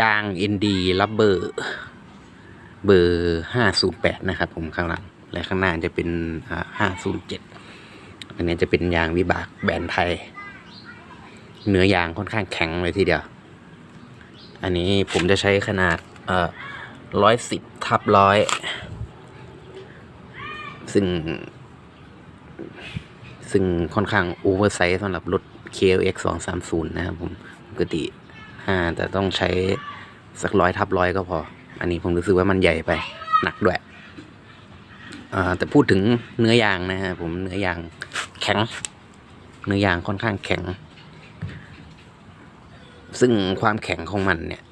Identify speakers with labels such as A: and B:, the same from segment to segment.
A: ยาง ND Rubber เบอร์ห้าศูนย์แปดนะครับ ผมข้างหลัง และข้างหน้าจะเป็นห้าศูนย์เจ็ดอันนี้จะเป็นยางวิบากแบรนด์ไทย เนื้อยางค่อนข้างแข็งเลยทีเดียว อันนี้ผมจะใช้ขนาดเอ่อร้อยสิบทับร้อยซึ่ง ซึ่งค่อนข้างโอเวอร์ไซส์สำหรับรถ KLX 230 นะครับผม ปกติาแต่ต้องใช้สักร้อยทับร้อยก็พอ อันนี้ผมรู้สึกว่ามันใหญ่ไปหนักด้วยอ่าแต่พูดถึงเนื้อยางนะฮะผมเนื้อยางแข็ง เนื้อยางค่อนข้างแข็ง ซึ่งความแข็งของมันเนี่ย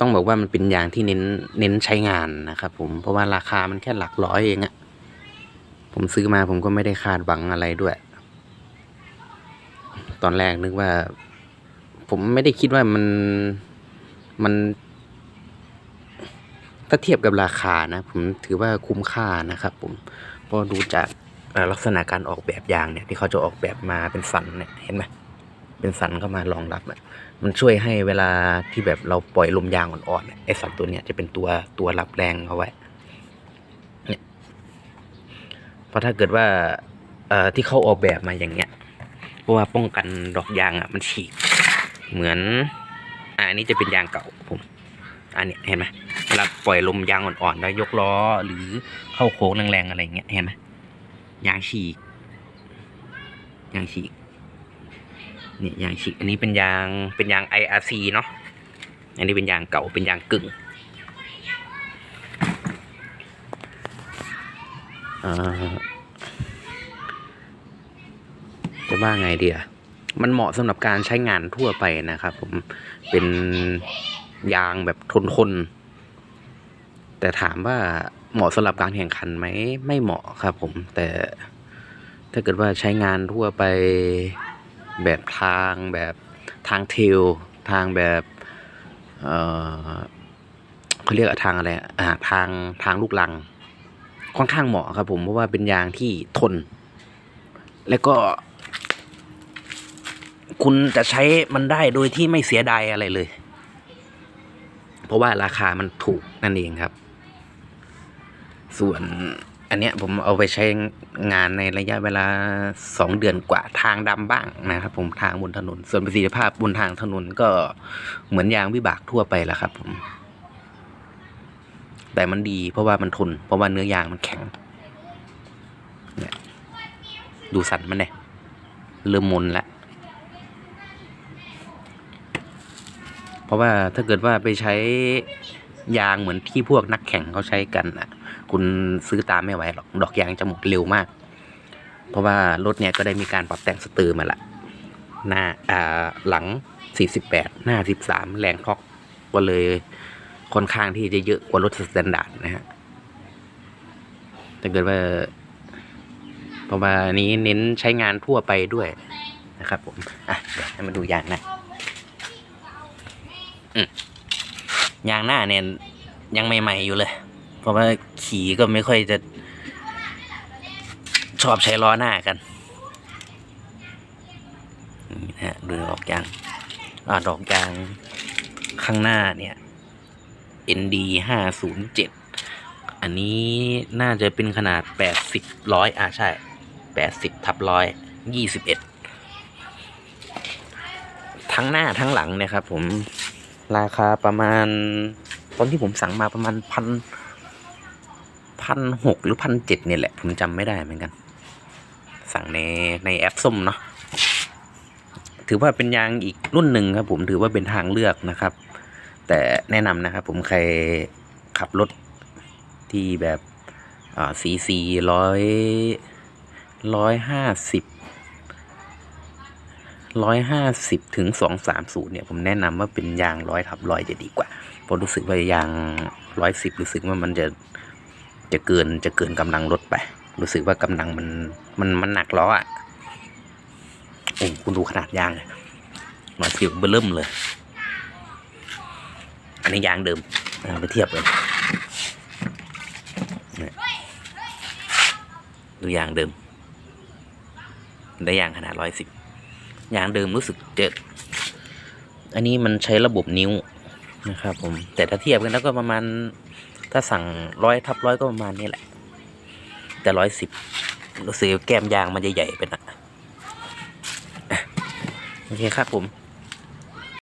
A: ต้องบอกว่ามันเป็นยางที่เน้นเน้นใช้งานนะครับผมเพราะว่าราคามันแค่หลักร้อยเองอะผมซื้อมาผมก็ไม่ได้คาดหวังอะไรด้วย ตอนแรกนึกว่า ผมไม่ได้คิดว่ามันมัน ถ้าเทียบกับราคานะ ผมถือว่าคุ้มค่านะครับ ผมเพราะดูจากลักษณะการออกแบบยางเนี่ยที่เขาจะออกแบบมาเป็นสันเนี่ยเห็นไหมเป็นสันเข้ามารองรับอะมันช่วยให้เวลาที่แบบเราปล่อยลมยางอ่อนๆเนี่ยไอสันตัวเนี้ยจะเป็นตัวตัวรับแรงเอาไว้เนี่ยเพราะถ้าเกิดว่าเอ่อที่เขาออกแบบมาอย่างเงี้ย เพราะว่าป้องกันดอกยางอะมันฉีก เหมือนอันนี้จะเป็นยางเก่าผมอันนี้เห็นไหมเวลาปล่อยลมยางอ่อนๆแล้วยกล้อหรือเข้าโค้งแรงๆอะไรเงี้ยเห็นไหมยางฉีกยางฉีกเนี่ยยางฉีกอันนี้เป็นยางเป็นยาง IRC เนาะอันนี้เป็นยางเก่าเป็นยางกึ่งอ่า จะว่าไงเดีอะมันเหมาะสำหรับการใช้งานทั่วไปนะครับ ผมเป็นยางแบบทนทนแต่ถามว่าเหมาะสำหรับการแข่งขันไหมไม่เหมาะครับผมแต่ถ้าเกิดว่าใช้งานทั่วไปแบบทางแบบทางเทลทางแบบเออเขาเรียกทางอะไรอ่าทางทางลูกลัง ค่อนข้างเหมาะครับผมเพราะว่าเป็นยางที่ทน แล้วก็ คุณจะใช้มันได้โดยที่ไม่เสียดายอะไรเลย เพราะว่าราคามันถูกนั่นเองครับ ส่วนอันเนี้ยผมเอาไปใช้งานในระยะเวลาสองเดือนกว่าทางดำบ้างนะครับ ผมทางบนถนน ส่วนประสิทธิภาพบนทางถนนก็เหมือนยางวิบากทั่วไปแหละครับ ผม แต่มันดีเพราะว่ามันทน เพราะว่าเนื้อยางมันแข็งเนี่ยดูสันมันเลยเริ่มมนแล้ว เพราะว่าถ้าเกิดว่าไปใช้ยางเหมือนที่พวกนักแข่งเขาใช้กันอะ คุณซื้อตามไม่ไหวหรอกดอกยางจะหมดเร็วมาก เพราะว่ารถเนี่ยก็ได้มีการปรับแต่งสเตอร์มาละหน้าอ่าหลัง 48 หน้า 13 แรงท็อกก็เลยค่อนข้างที่จะเยอะกว่ารถสแตนดาร์ดนะฮะถ้าเกิดว่าเพราะว่านี้เน้นใช้งานทั่วไปด้วยนะครับผมอะเดี๋ยวให้มาดูยางน้าอืม ยางหน้าเนี่ยยังใหม่ๆอยู่เลย เพราะว่าขี่ก็ไม่ค่อยจะชอบใช้ล้อหน้ากันนี่นะฮะดูดอกยางอ่าดอกยางข้างหน้าเนี่ย ND ห้าศูนย์เจ็ดอันนี้น่าจะเป็นขนาดแปดสิบร้อยอ่าใช่แปดสิบทับร้อยยี่สิบเอ็ดทั้งหน้าทั้งหลังเนี่ยครับผม ราคาประมาณ ตอนที่ผมสั่งมาประมาณพันพันหกหรือพันเจ็ดเนี่ยแหละ ผมจำไม่ได้เหมือนกัน สั่งในในแอปส้มเนาะถือว่าเป็นยางอีกรุ่นหนึ่งครับ ผมถือว่าเป็นทางเลือกนะครับ แต่แนะนำนะครับ ผมใครขับรถที่แบบอ่าซีซีร้อยร้อยห้าสิบ ร้อยห้าสิบถึงสองสามศูนย์เนี่ยผมแนะนำว่าเป็นยางร้อยทับร้อยจะดีกว่าเพราะรู้สึกว่ายางร้อยสิบรู้สึกว่ามันจะจะเกินจะเกินกำลังรถไป รู้สึกว่ากำลังมันมันมันหนักล้ออะโอ้คุณดูขนาดยางเลยหน่อยสิบเบิ่มเลย อันนี้ยางเดิมไปเทียบเนี่ยดูยางเดิม ได้ยางขนาดร้อยสิบ ยางเดิมรู้สึกเจ็ดอันนี้มันใช้ระบบนิ้วนะครับผม แต่ถ้าเทียบกันแล้วก็ประมาณ ถ้าสั่งร้อยทับร้อยก็ประมาณนี้แหละ แต่ร้อยสิบรู้สึกแก้มยางมันจะใหญ่ไปนะโอเคครับผม